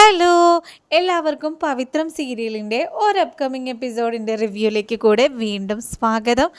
Hello. എല്ലാവർക്കും പവിത്രം സീരിയലിന്റെ ഒരു അപ്കമിങ് എപ്പിസോഡിന്റെ റിവ്യൂയിലേക്ക് കൂടെ വീണ്ടും സ്വാഗതം.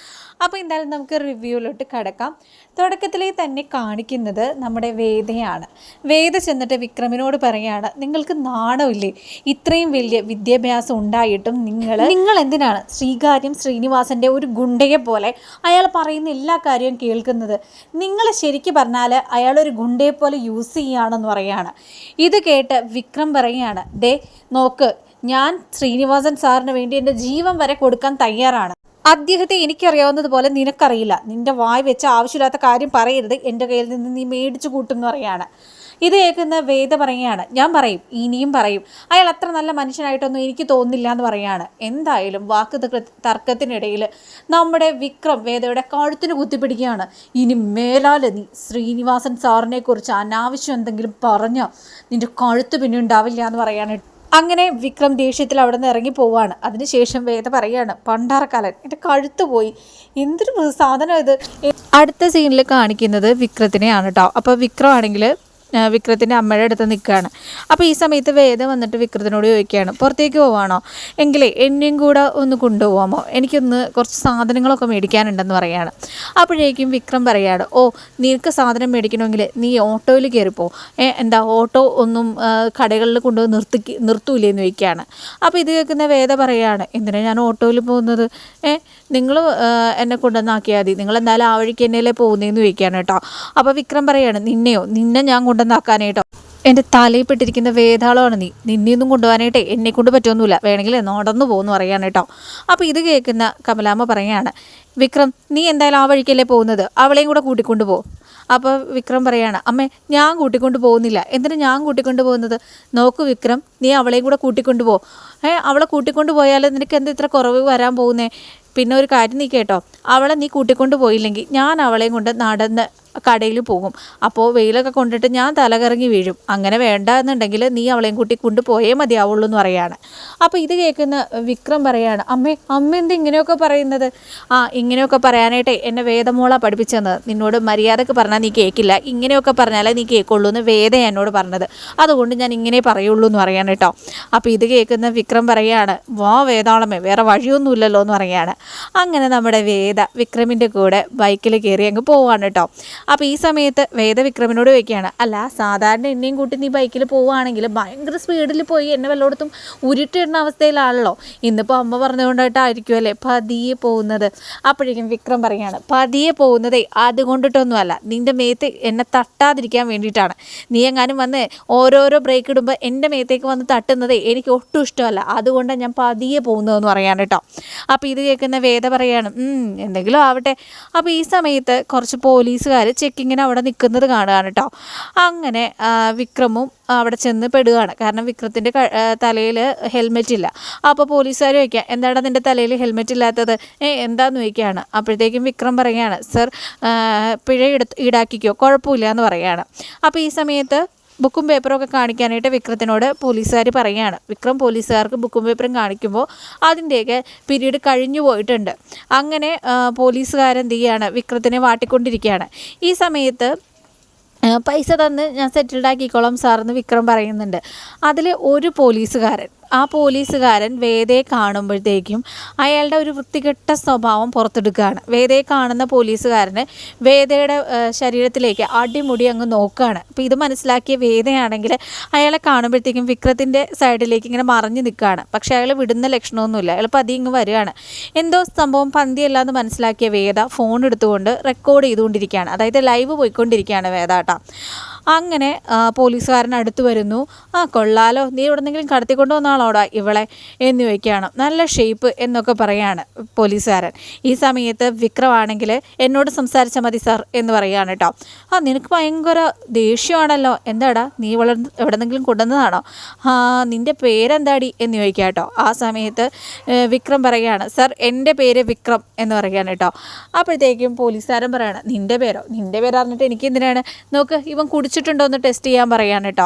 അപ്പോൾ എന്തായാലും നമുക്ക് റിവ്യൂയിലോട്ട് കടക്കാം. തുടക്കത്തിലേ തന്നെ കാണിക്കുന്നത് നമ്മുടെ വേദയാണ്. വേദ ചെന്നിട്ട് വിക്രമിനോട് പറയാണ് നിങ്ങൾക്ക് നാണമില്ലേ? ഇത്രയും വലിയ വിദ്യാഭ്യാസം ഉണ്ടായിട്ടും നിങ്ങൾ നിങ്ങൾ എന്തിനാണ് ശ്രീകാര്യം ശ്രീനിവാസന്റെ ഒരു ഗുണ്ടയെ പോലെ അയാൾ പറയുന്ന എല്ലാ കാര്യവും കേൾക്കുന്നത്? നിങ്ങൾ ശരിക്കും പറഞ്ഞാൽ അയാളൊരു ഗുണ്ടയെ പോലെ യൂസ് ചെയ്യുകയാണെന്ന് പറയാണ്. ഇത് കേട്ട് വിക്രം പറയുകയാണ് ദേ നോക്ക് ഞാൻ ശ്രീനിവാസൻ സാറിന് വേണ്ടി എന്റെ ജീവൻ വരെ കൊടുക്കാൻ തയ്യാറാണ്. അദ്ദേഹത്തെ എനിക്കറിയാവുന്നതുപോലെ നിനക്കറിയില്ല. നിന്റെ വായ് വെച്ച് ആവശ്യമില്ലാത്ത കാര്യം പറയരുത്. എന്റെ കയ്യിൽ നിന്ന് നീ മേടിച്ചു കൂട്ടും എന്ന് പറയാണ്. ഇത് കേൾക്കുന്ന വേദ പറയുകയാണ് ഞാൻ പറയും ഇനിയും പറയും. അയാൾ അത്ര നല്ല മനുഷ്യനായിട്ടൊന്നും എനിക്ക് തോന്നില്ല എന്ന് പറയാണ് എന്തായാലും വാക്ക് തർക്കത്തിനിടയിൽ നമ്മുടെ വിക്രം വേദയുടെ കഴുത്തിന് കുത്തിപ്പിടിക്കുകയാണ്. ഇനി മേലാൽ നീ ശ്രീനിവാസൻ സാറിനെ കുറിച്ച് അനാവശ്യം എന്തെങ്കിലും പറഞ്ഞോ നിന്റെ കഴുത്ത് പിന്നെ ഉണ്ടാവില്ല എന്ന് പറയാണ് അങ്ങനെ വിക്രം ദേഷ്യത്തിൽ അവിടെ നിന്ന് ഇറങ്ങി പോവാണ്. അതിനുശേഷം വേദ പറയാണ് പണ്ടാറക്കാലൻ എന്റെ കഴുത്ത് പോയി. എന്തൊരു സാധനം ഇത്? അടുത്ത സീനിൽ കാണിക്കുന്നത് വിക്രത്തിനെയാണ് കേട്ടോ അപ്പോൾ വിക്രം ആണെങ്കിൽ വിക്രത്തിന്റെ അമ്മയുടെ അടുത്ത് നിൽക്കുകയാണ്. അപ്പോൾ ഈ സമയത്ത് വേദ വന്നിട്ട് വിക്രത്തിനോട് ചോദിക്കുകയാണ് പുറത്തേക്ക് പോവാണോ? എങ്കിലേ എന്നെയും കൂടെ ഒന്ന് കൊണ്ടുപോകാമോ എനിക്കൊന്ന് കുറച്ച് സാധനങ്ങളൊക്കെ മേടിക്കാനുണ്ടെന്ന് പറയാണ്. അപ്പോഴേക്കും വിക്രം പറയാണ് ഓ നിനക്ക് സാധനം മേടിക്കണമെങ്കിൽ നീ ഓട്ടോയിൽ കയറിപ്പോ. എന്താ ഓട്ടോ ഒന്നും കടകളിൽ കൊണ്ടുപോയി നിർത്തി നിർത്തൂലേന്ന് ചോദിക്കുകയാണ്. അപ്പോൾ ഇത് കേൾക്കുന്ന വേദ പറയാണ് എന്തിനാണ് ഞാൻ ഓട്ടോയിൽ പോകുന്നത്? ഏ നിങ്ങൾ എന്നെ കൊണ്ടുവന്നാക്കിയാൽ മതി. നിങ്ങൾ എന്തായാലും ആ വഴിക്ക് എന്നല്ലേ പോകുന്നതെന്ന് ചോദിക്കുകയാണ് കേട്ടോ. അപ്പോൾ വിക്രം പറയാണ് നിന്നെയോ? നിന്നെ ഞാൻ കൊണ്ടുവന്നാക്കാനായിട്ടോ? എന്റെ തലയിൽ പെട്ടിരിക്കുന്ന വേതാളമാണ് നീ. നിന്നെയൊന്നും കൊണ്ടുപോകാനായിട്ടേ എന്നെ കൊണ്ട് പറ്റുമൊന്നുമില്ല വേണമെങ്കിൽ നടന്നു പോകുന്നു പറയാണ് കേട്ടോ. അപ്പോൾ ഇത് കേൾക്കുന്ന കമലാമ്മ പറയാണ് വിക്രം നീ എന്തായാലും ആ വഴിക്കല്ലേ പോകുന്നത്? അവളെയും കൂടെ കൂട്ടിക്കൊണ്ട് പോകും അപ്പോൾ വിക്രം പറയാണ് അമ്മേ ഞാൻ കൂട്ടിക്കൊണ്ട് പോകുന്നില്ല. എന്തിനു ഞാൻ കൂട്ടിക്കൊണ്ട് പോകുന്നത്? നോക്കൂ വിക്രം നീ അവളെയും കൂടെ കൂട്ടിക്കൊണ്ട് പോ. ഏ അവളെ കൂട്ടിക്കൊണ്ട് പോയാൽ നിനക്ക് എന്താ ഇത്ര കുറവ് വരാൻ പോകുന്നേ? പിന്നെ ഒരു കാര്യം നീ കേട്ടോ. അവളെ നീ കൂട്ടിക്കൊണ്ട് പോയില്ലെങ്കിൽ ഞാൻ അവളെയും കൊണ്ട് നടന്ന് കടയിൽ പോകും. അപ്പോൾ വെയിലൊക്കെ കൊണ്ടിട്ട് ഞാൻ തലകറങ്ങി വീഴും. അങ്ങനെ വേണ്ട എന്നുണ്ടെങ്കിൽ നീ അവളെയും കൂട്ടി കൊണ്ടുപോയേ മതിയാവുള്ളൂ എന്ന് പറയാണ്. അപ്പോൾ ഇത് കേൾക്കുന്ന വിക്രം പറയാണ് അമ്മേ അമ്മ എന്ത് ഇങ്ങനെയൊക്കെ പറയുന്നത്? ആ ഇങ്ങനെയൊക്കെ പറയാനായിട്ട് എന്നെ വേദമോള പഠിപ്പിച്ചെന്ന്. നിന്നോട് മര്യാദയ്ക്ക് പറഞ്ഞാൽ നീ കേൾക്കില്ല ഇങ്ങനെയൊക്കെ പറഞ്ഞാലേ നീ കേൾക്കുള്ളൂ എന്ന് വേദ എന്നോട് പറഞ്ഞത്. അതുകൊണ്ട് ഞാൻ ഇങ്ങനെ പറയുള്ളൂ എന്ന് പറയാൻ കേട്ടോ. അപ്പോൾ ഇത് കേൾക്കുന്ന വിക്രം പറയാണ് വാ വേദാളമേ വേറെ വഴിയൊന്നുമില്ലല്ലോ എന്ന് പറയാണ്. അങ്ങനെ നമ്മുടെ വേദ വിക്രമിന്റെ കൂടെ ബൈക്കിൽ കയറി അങ്ങ് പോവാണ് കേട്ടോ. അപ്പോൾ ഈ സമയത്ത് വേദവിക്രമിനോട് ചോദിക്കുകയാണ് അല്ല സാധാരണ എന്നെയും കൂട്ടി നീ ബൈക്കിൽ പോവുകയാണെങ്കിൽ ഭയങ്കര സ്പീഡിൽ പോയി എന്നെ വല്ലയിടത്തും ഉരുട്ടിടുന്ന അവസ്ഥയിലാണല്ലോ. ഇന്നിപ്പോൾ അമ്മ പറഞ്ഞുകൊണ്ടായിട്ടായിരിക്കും അല്ലേ പതിയെ പോകുന്നത്? അപ്പോഴേക്കും വിക്രം പറയുകയാണ് പതിയെ പോകുന്നതേ അതുകൊണ്ടിട്ടൊന്നുമല്ല. നിന്റെ മേത്ത് എന്നെ തട്ടാതിരിക്കാൻ വേണ്ടിയിട്ടാണ്. നീ എങ്ങാനും വന്ന് ഓരോരോ ബ്രേക്ക് ഇടുമ്പോൾ എന്റെ മേത്തേക്ക് വന്ന് തട്ടുന്നതേ എനിക്ക് ഒട്ടും ഇഷ്ടമല്ല. അതുകൊണ്ടാണ് ഞാൻ പതിയെ പോകുന്നതെന്ന് പറയാൻ കേട്ടോ. അപ്പോൾ ഇത് കേൾക്കുന്ന വേദ പറയാണ് "ഉം, എന്തെങ്കിലും ആവട്ടെ. അപ്പോൾ ഈ സമയത്ത് കുറച്ച് പോലീസുകാർ ചെക്കിങ്ങിന് അവിടെ നിൽക്കുന്നത് കാണുകയാണ് കേട്ടോ അങ്ങനെ വിക്രമും അവിടെ ചെന്ന് പെടുകയാണ്. കാരണം വിക്രത്തിന്റെ തലയിൽ ഹെൽമെറ്റ് ഇല്ല. അപ്പോൾ പോലീസുകാർ ചോദിക്കുക എന്താണ് നിന്റെ തലയിൽ ഹെൽമെറ്റ് ഇല്ലാത്തത്? ഏ എന്താന്ന് ചോദിക്കുകയാണ്. അപ്പോഴത്തേക്കും വിക്രം പറയുകയാണ് സർ പിഴ ഈടാക്കിക്കോ കുഴപ്പമില്ല എന്ന് പറയുകയാണ്. അപ്പോൾ ഈ സമയത്ത് ബുക്കും പേപ്പറും ഒക്കെ കാണിക്കാനായിട്ട് വിക്രത്തിനോട് പോലീസുകാർ പറയുകയാണ്. വിക്രം പോലീസുകാർക്ക് ബുക്കും പേപ്പറും കാണിക്കുമ്പോൾ അതിന്റെയൊക്കെ പീരീഡ് കഴിഞ്ഞു പോയിട്ടുണ്ട്. അങ്ങനെ പോലീസുകാരെന്ത് ചെയ്യുകയാണ് വിക്രത്തിനെ വാട്ടിക്കൊണ്ടിരിക്കുകയാണ്. ഈ സമയത്ത് പൈസ തന്ന് ഞാൻ സെറ്റിൽഡ് ആക്കിക്കോളാം സാറെന്ന് വിക്രം പറയുന്നുണ്ട്. അതിൽ ഒരു പോലീസുകാരൻ ആ പോലീസുകാരൻ വേദയെ കാണുമ്പോഴത്തേക്കും അയാളുടെ ഒരു വൃത്തികെട്ട സ്വഭാവം പുറത്തെടുക്കുകയാണ്. വേദയെ കാണുന്ന പോലീസുകാരന് വേദയുടെ ശരീരത്തിലേക്ക് അടിമുടി അങ്ങ് നോക്കുകയാണ്. അപ്പോൾ ഇത് മനസ്സിലാക്കിയ വേദയാണെങ്കിൽ അയാളെ കാണുമ്പോഴത്തേക്കും വിക്രത്തിന്റെ സൈഡിലേക്ക് ഇങ്ങനെ മറഞ്ഞു നിൽക്കുകയാണ്. പക്ഷേ അയാൾ വിടുന്ന ലക്ഷണമൊന്നുമില്ല. അയാൾ പതി ഇങ്ങ് വരികയാണ്. എന്തോ സംഭവം പന്തിയല്ല എന്ന് മനസ്സിലാക്കിയ വേദ ഫോൺ എടുത്തുകൊണ്ട് റെക്കോർഡ് ചെയ്തുകൊണ്ടിരിക്കുകയാണ്. അതായത് ലൈവ് പോയിക്കൊണ്ടിരിക്കുകയാണ് വേദ കേട്ടോ അങ്ങനെ പോലീസുകാരൻ അടുത്ത് വരുന്നു. ആ കൊള്ളാലോ നീ എവിടെന്നെങ്കിലും കടത്തിക്കൊണ്ടു വന്നാളോടാ ഇവളെ എന്ന് ചോദിക്കുകയാണ്. നല്ല ഷേപ്പ് എന്നൊക്കെ പറയാണ് പോലീസുകാരൻ. ഈ സമയത്ത് വിക്രമാണെങ്കിൽ എന്നോട് സംസാരിച്ചാൽ മതി സാർ എന്ന് പറയുകയാണ് കേട്ടോ ആ നിനക്ക് ഭയങ്കര ദേഷ്യമാണല്ലോ. എന്താടാ നീ ഇവളെ എവിടെന്നെങ്കിലും കൊണ്ടുവന്നതാണോ? ആ നിന്റെ പേരെന്താടി എന്ന് ചോദിക്കുക കേട്ടോ ആ സമയത്ത് വിക്രം പറയുകയാണ് സാർ എന്റെ പേര് വിക്രം എന്ന് പറയുകയാണ് കേട്ടോ അപ്പോഴത്തേക്കും പോലീസുകാരൻ പറയാണ് നിന്റെ പേരോ? നിന്റെ പേരറിഞ്ഞിട്ട് എനിക്ക് എന്തിനാണ്? നോക്ക് ഇവൻ കുടിച്ച് കുടിച്ചിട്ടുണ്ടോ എന്ന് ടെസ്റ്റ് ചെയ്യാൻ പറയാണ് കേട്ടോ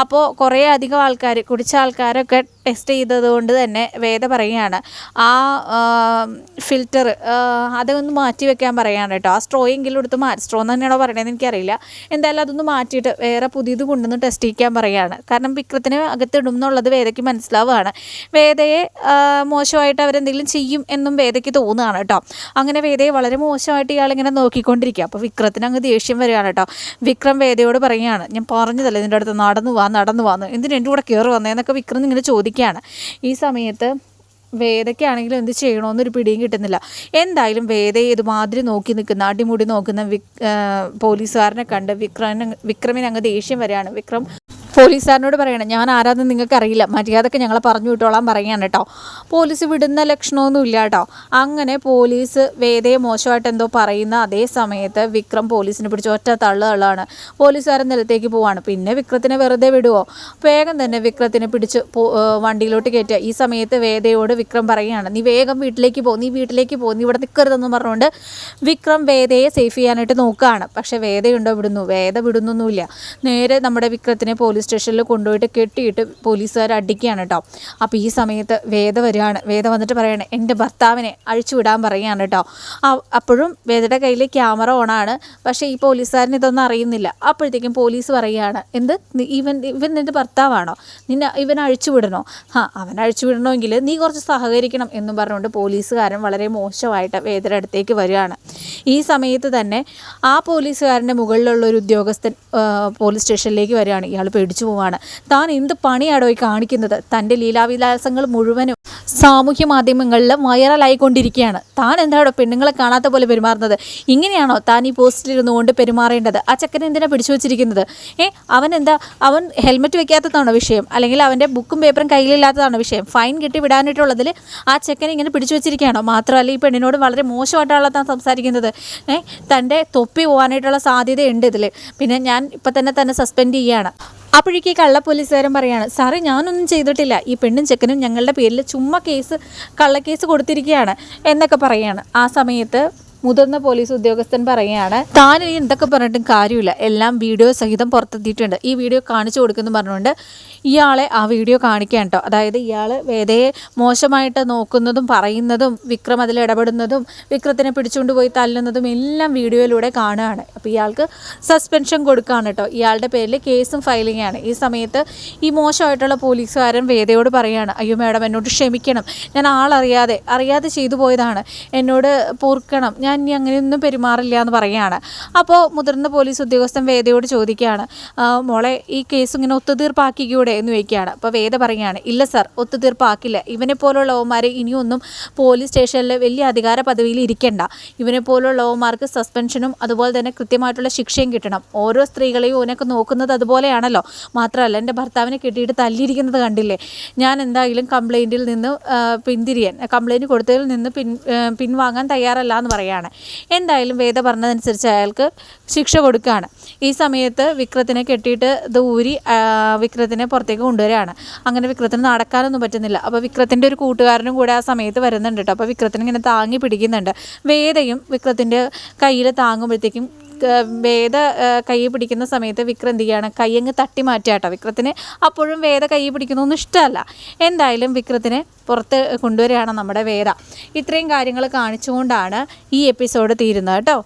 അപ്പോൾ കുറേ അധികം ആൾക്കാർ കുടിച്ച ആൾക്കാരൊക്കെ ടെസ്റ്റ് ചെയ്തത് കൊണ്ട് തന്നെ വേദ പറയുകയാണ്. ആ ഫിൽറ്റർ അതൊന്ന് മാറ്റി വെക്കാൻ പറയാണ് കേട്ടോ ആ സ്ട്രോ എങ്കിലും എടുത്ത് മാറ്റി സ്ട്രോ എന്ന് തന്നെയാണോ പറയണതെന്ന് എനിക്കറിയില്ല. എന്തായാലും അതൊന്ന് മാറ്റിയിട്ട് വേറെ പുതിയത് കൊണ്ടുവന്ന് ടെസ്റ്റ് ചെയ്യിക്കാൻ പറയാണ്. കാരണം വിക്രത്തിന് അകത്തിടും എന്നുള്ളത് വേദയ്ക്ക് മനസ്സിലാവുകയാണ്. വേദയെ മോശമായിട്ട് അവരെന്തെങ്കിലും ചെയ്യും എന്നും വേദയ്ക്ക് തോന്നുകയാണ് കേട്ടോ അങ്ങനെ വേദയെ വളരെ മോശമായിട്ട് ഇയാളിങ്ങനെ നോക്കിക്കൊണ്ടിരിക്കുക. അപ്പോൾ വിക്രത്തിന് അങ്ങ് ദേഷ്യം വരികയാണ് കേട്ടോ വിക്രം വേദയോട് പറയുകയാണ്. ഞാൻ പറഞ്ഞതല്ലേ നിന്റെ അടുത്ത് നടന്നു വാ നടന്നു വാന്ന് എന്തിനു എന്റെ കൂടെ കയറി വന്നേന്നൊക്കെ വിക്രം ഇങ്ങനെ ചോദിക്കുകയാണ്. ഈ സമയത്ത് വേദയ്ക്കാണെങ്കിലും എന്ത് ചെയ്യണമെന്നൊരു പിടിയും കിട്ടുന്നില്ല. എന്തായാലും വേദയെ ഇതുമാതിരി നോക്കി നിൽക്കുന്ന. അടിമുടി നോക്കുന്ന വിക് പോലീസുകാരനെ കണ്ട് വിക്രമിനെ വിക്രമിന് അങ്ങ് ദേഷ്യം വരികയാണ്. വിക്രം പോലീസുകാരനോട് പറയണം ഞാൻ ആരാന്ന് നിങ്ങൾക്ക് അറിയില്ല മര്യാദയ്ക്ക് ഞങ്ങളെ പറഞ്ഞു വിട്ടോളാൻ പറയുകയാണ് കേട്ടോ പോലീസ് വിടുന്ന ലക്ഷണമൊന്നും ഇല്ല കേട്ടോ അങ്ങനെ പോലീസ് വേദയെ മോശമായിട്ട് എന്തോ പറയുന്ന അതേ സമയത്ത് വിക്രം പോലീസിനെ പിടിച്ച് ഒറ്റ തള്ളു തള്ളാണ് പോലീസുകാരൻ നിലത്തേക്ക് പോവാണ്. പിന്നെ വിക്രത്തിനെ വെറുതെ വിടുവോ? വേഗം തന്നെ വിക്രത്തിനെ പിടിച്ച് വണ്ടിയിലോട്ട് കയറ്റുക. ഈ സമയത്ത് വേദയോട് വിക്രം പറയുകയാണ് നീ വേഗം വീട്ടിലേക്ക് പോ നീ വീട്ടിലേക്ക് പോ നീ ഇവിടെ നിൽക്കരുതെന്ന് പറഞ്ഞുകൊണ്ട് വിക്രം വേദയെ സേഫ് ചെയ്യാനായിട്ട് നോക്കുകയാണ്. പക്ഷേ വേദയുണ്ടോ വിടുന്നു? വേദ വിടുന്നൊന്നുമില്ല. നേരെ നമ്മുടെ വിക്രത്തിനെ പോലീസ് സ്റ്റേഷനിൽ കൊണ്ടുപോയിട്ട് കെട്ടിയിട്ട് പോലീസുകാർ അടിക്കുകയാണ് കേട്ടോ. അപ്പോൾ ഈ സമയത്ത് വേദ വരികയാണ്. വേദ വന്നിട്ട് പറയുകയാണ് എന്റെ ഭർത്താവിനെ അഴിച്ചുവിടാൻ പറയുകയാണ് കേട്ടോ. അപ്പോഴും വേദയുടെ കയ്യിൽ ക്യാമറ ഓണാണ്. പക്ഷേ ഈ പോലീസുകാരൻ ഇതൊന്നും അറിയുന്നില്ല. അപ്പോഴത്തേക്കും പോലീസ് പറയുകയാണ് എന്ത്? ഇവൻ ഇവൻ നിന്റെ ഭർത്താവാണോ? നിന്നെ ഇവൻ അഴിച്ചുവിടണോ ആ അവൻ അഴിച്ചു വിടണമെങ്കിൽ നീ കുറച്ച് സഹകരിക്കണം എന്നും പറഞ്ഞുകൊണ്ട് പോലീസുകാരൻ വളരെ മോശമായിട്ട് വേദയുടെ അടുത്തേക്ക് വരികയാണ്. ഈ സമയത്ത് തന്നെ ആ പോലീസുകാരന്റെ മുകളിലുള്ള ഒരു ഉദ്യോഗസ്ഥൻ പോലീസ് സ്റ്റേഷനിലേക്ക് വരികയാണ്. ഇയാൾ പേടിച്ചു. പോവാണ്. താൻ എന്ത് പണിയാടോ ഈ കാണിക്കുന്നത്? തന്റെ ലീലാവിലാസങ്ങൾ മുഴുവനും സാമൂഹ്യ മാധ്യമങ്ങളിൽ വൈറലായിക്കൊണ്ടിരിക്കുകയാണ് താൻ എന്താണോ പെണ്ണുങ്ങളെ കാണാത്ത പോലെ പെരുമാറുന്നത്? ഇങ്ങനെയാണോ താൻ ഈ പോസ്റ്റിലിരുന്നു കൊണ്ട് പെരുമാറേണ്ടത്? ആ ചെക്കനെ എന്തിനാ പിടിച്ചു വെച്ചിരിക്കുന്നത്? ഏ അവൻ എന്താ അവൻ ഹെൽമെറ്റ് വെക്കാത്തതാണോ വിഷയം? അല്ലെങ്കിൽ അവന്റെ ബുക്കും പേപ്പറും കയ്യിലില്ലാത്തതാണോ വിഷയം? ഫൈൻ കിട്ടി വിടാനായിട്ടുള്ളതിൽ ആ ചെക്കൻ ഇങ്ങനെ പിടിച്ചു വെച്ചിരിക്കുകയാണോ? മാത്രമല്ല ഈ പെണ്ണിനോട് വളരെ മോശമായിട്ടാണല്ലോ താൻ സംസാരിക്കുന്നത്. ഏ തന്റെ തൊപ്പി പോകാനായിട്ടുള്ള സാധ്യതയുണ്ട് ഇതിൽ. പിന്നെ ഞാൻ ഇപ്പം തന്നെ തന്നെ സസ്പെൻഡ് ചെയ്യുകയാണ്. അപ്പോഴേക്ക് കള്ള പോലീസുകാരൻ പറയാണ് സാറേ ഞാനൊന്നും ചെയ്തിട്ടില്ല. ഈ പെണ്ണും ചെക്കനും ഞങ്ങളുടെ പേരിൽ ചുമ്മാ കേസ് കള്ളക്കേസ് കൊടുത്തിരിക്കുകയാണ് എന്നൊക്കെ പറയാണ്. ആ സമയത്ത് മുതിർന്ന പോലീസ് ഉദ്യോഗസ്ഥൻ പറയുകയാണ് താൻ ഇനി എന്തൊക്കെ പറഞ്ഞിട്ടും കാര്യമില്ല. എല്ലാം വീഡിയോ സഹിതം പുറത്തെത്തിയിട്ടുണ്ട്. ഈ വീഡിയോ കാണിച്ചു കൊടുക്കുന്നു പറഞ്ഞുകൊണ്ട് ഇയാളെ ആ വീഡിയോ കാണിക്കാൻ അതായത് ഇയാൾ വേദയെ മോശമായിട്ട് നോക്കുന്നതും പറയുന്നതും വിക്രം അതിൽ ഇടപെടുന്നതും വിക്രത്തിനെ പിടിച്ചുകൊണ്ട് പോയി തല്ലുന്നതും എല്ലാം വീഡിയോയിലൂടെ കാണുകയാണ്. അപ്പോൾ ഇയാൾക്ക് സസ്പെൻഷൻ കൊടുക്കുകയാണ് കേട്ടോ ഇയാളുടെ പേരിൽ കേസും ഫയൽ ചെയ്യുകയാണ് ഈ സമയത്ത് ഈ മോശമായിട്ടുള്ള പോലീസുകാരൻ വേദയോട് പറയുകയാണ് അയ്യോ മാഡം എന്നോട് ക്ഷമിക്കണം. ഞാൻ ആളറിയാതെ അറിയാതെ ചെയ്തു പോയതാണ്. എന്നോട് പൊറുക്കണം. ഞാൻ ഇനി അങ്ങനെയൊന്നും പെരുമാറില്ല എന്ന് പറയുകയാണ്. അപ്പോൾ മുതിർന്ന പോലീസ് ഉദ്യോഗസ്ഥൻ വേദയോട് ചോദിക്കുകയാണ് മോളെ ഈ കേസ് ഇങ്ങനെ ഒത്തുതീർപ്പാക്കിക്കൂടെ? എന്ന് ചോദിക്കുകയാണ്. അപ്പോൾ വേദ പറയുകയാണ് ഇല്ല സാർ ഒത്തുതീർപ്പാക്കില്ല. ഇവനെ പോലുള്ള ഓമാരെ ഇനിയൊന്നും പോലീസ് സ്റ്റേഷനിൽ വലിയ അധികാര പദവിയിൽ ഇരിക്കേണ്ട. ഇവനെ പോലുള്ള ഓമാർക്ക് സസ്പെൻഷനും അതുപോലെ തന്നെ കൃത്യമായിട്ടുള്ള ശിക്ഷയും കിട്ടണം. ഓരോ സ്ത്രീകളെയും ഓനൊക്കെ നോക്കുന്നത് അതുപോലെയാണല്ലോ. മാത്രമല്ല എന്റെ ഭർത്താവിനെ കെട്ടിയിട്ട് തല്ലിയിരിക്കുന്നത് കണ്ടില്ലേ? ഞാൻ എന്തായാലും കംപ്ലൈന്റിൽ നിന്ന് പിന്തിരിയാൻ കംപ്ലൈന്റ് കൊടുത്തതിൽ നിന്ന് പിൻ പിൻവാങ്ങാൻ തയ്യാറല്ല എന്ന് പറയാണ് എന്തായാലും വേദ പറഞ്ഞതനുസരിച്ച് അയാൾക്ക് ശിക്ഷ കൊടുക്കുകയാണ്. ഈ സമയത്ത് വിക്രത്തിനെ കെട്ടിയിട്ട് ഇത് ഊരി വിക്രത്തിനെ പുറത്തേക്ക് കൊണ്ടുവരികയാണ്. അങ്ങനെ വിക്രത്തിന് നടക്കാനൊന്നും പറ്റുന്നില്ല. അപ്പോൾ വിക്രത്തിന്റെ ഒരു കൂട്ടുകാരനും കൂടെ ആ സമയത്ത് വരുന്നുണ്ട് കേട്ടോ. അപ്പോൾ വിക്രത്തിന് ഇങ്ങനെ താങ്ങി പിടിക്കുന്നുണ്ട്. വേദയും വിക്രത്തിന്റെ കയ്യിൽ താങ്ങുമ്പോഴത്തേക്കും വേദ കൈ പിടിക്കുന്ന സമയത്ത് വിക്രം എന്ത് ചെയ്യുകയാണ് കയ്യങ്ങ് തട്ടി മാറ്റുക കേട്ടോ വിക്രത്തിന് അപ്പോഴും വേദ കൈ പിടിക്കുന്നൊന്നും ഇഷ്ടമല്ല. എന്തായാലും വിക്രത്തിനെ പുറത്ത് കൊണ്ടുവരികയാണ് നമ്മുടെ വേദ. ഇത്രയും കാര്യങ്ങൾ കാണിച്ചുകൊണ്ടാണ് ഈ എപ്പിസോഡ് തീരുന്നത് കേട്ടോ.